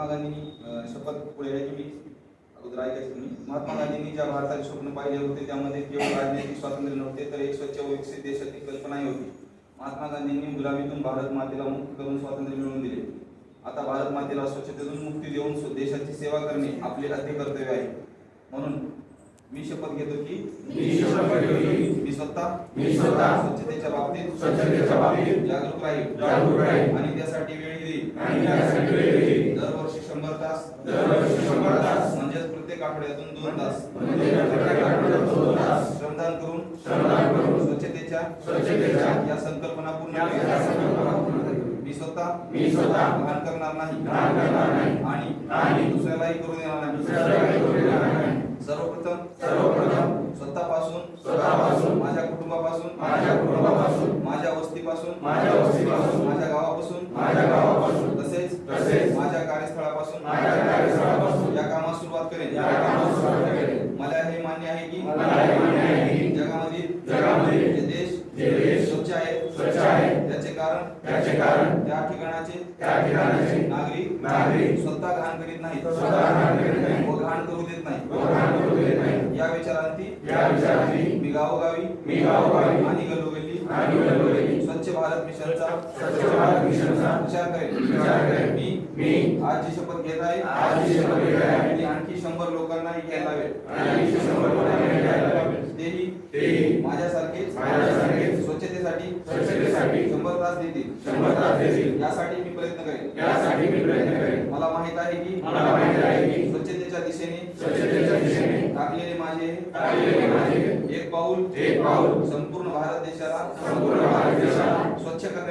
महात्मा गांधींनी शपथ पुढे आहे की मी अगोदर ऐकायचं तुम्ही. महात्मा गांधींनी ज्या भारताचे स्वप्न पाहिले होते त्यामध्ये केवळ राजनैतिक स्वातंत्र्य नव्हते तर एक स्वच्छ व विकसित देशाची कल्पनाही होती. महात्मा गांधींनी गुलामीतून भारत मातेला मुक्त करून स्वातंत्र्य मिळवून दिले. आता भारत मातेला स्वच्छतेतून मुक्ती देऊन देशाची सेवा करणे आपले आद्य कर्तव्य आहे. म्हणून मी शपथ घेतो की मी स्वतः स्वच्छतेच्या बाबतीत जागरूक राहील. आणि त्यासाठी वेळ देईल. शंभर तास. दरवर्षी शंभर तास. म्हणजेच प्रत्येक आठवड्यातून दोन तास. म्हणजे प्रत्येक आठवड्यात दोन तास. श्रमदान करून श्रमदान करून स्वच्छतेच्या स्वच्छतेच्या या संकल्पना पूर्ण या करेल. संकल्पना पूर्ण करेल. मी स्वतः मी स्वतः घाण करणार नाही. करणार आणि दुसऱ्यालाही करू देणार नाही दुसऱ्याला काही करू देणार नाही. सर्वप्रथम सर्वप्रथम स्वतःपासून माझ्या कुटुंबापासून माझ्या कुटुंबापासून माझ्या वस्तीपासून माझ्या वस्तीपासून माझ्या गावापासून माझ्या गावापासून तसेच तसेच माझ्या कार्यस्थळापासून माझ्या कार्यस्थळापासून या कामास सुरुवात करेन या कामास सुरुवात करेन. मला हे मान्य आहे की मला हे मान्य आहे की जगामधील जगामधील जे देश जे देश स्वच्छ आहेत स्वच्छ आहेत त्याचे कारण त्याचे कारण त्या ठिकाणाचे त्या ठिकाणाचे नागरिक नागरिक स्वतः घाण करीत नाहीत स्वतः घाण करीत नाहीत. व घाण करू देत नाही या विचारांती या विचारांनी मी गावोगावी मी गावोगावी आणि गल्लोगल्ली आणि गल्लोगल्ली स्वच्छ भारत मिशनचा स्वच्छ भारत मिशनचा प्रचार करेन प्रचार करेन. मी मी आज जी शपथ घेत आहे आज जी शपथ घेत आहे. ती आणखी शंभर लोकांनाही घ्यायला लावेल आणि शंभर लोकांना घ्यायला लावेल. तेही तेही माझ्यासारखेच माझ्यासारखेच स्वच्छतेसाठी स्वच्छतेसाठी शंभर तास देतील शंभर तास देतील. यासाठी मी प्रयत्न करेन यासाठी मी प्रयत्न करेन मला माहीत आहे की मला टाकलेले माझे. एक पाऊल. एक पाऊल. संपूर्ण भारत देशाला. संपूर्ण भारत देशाला. स्वच्छ करण्यासाठी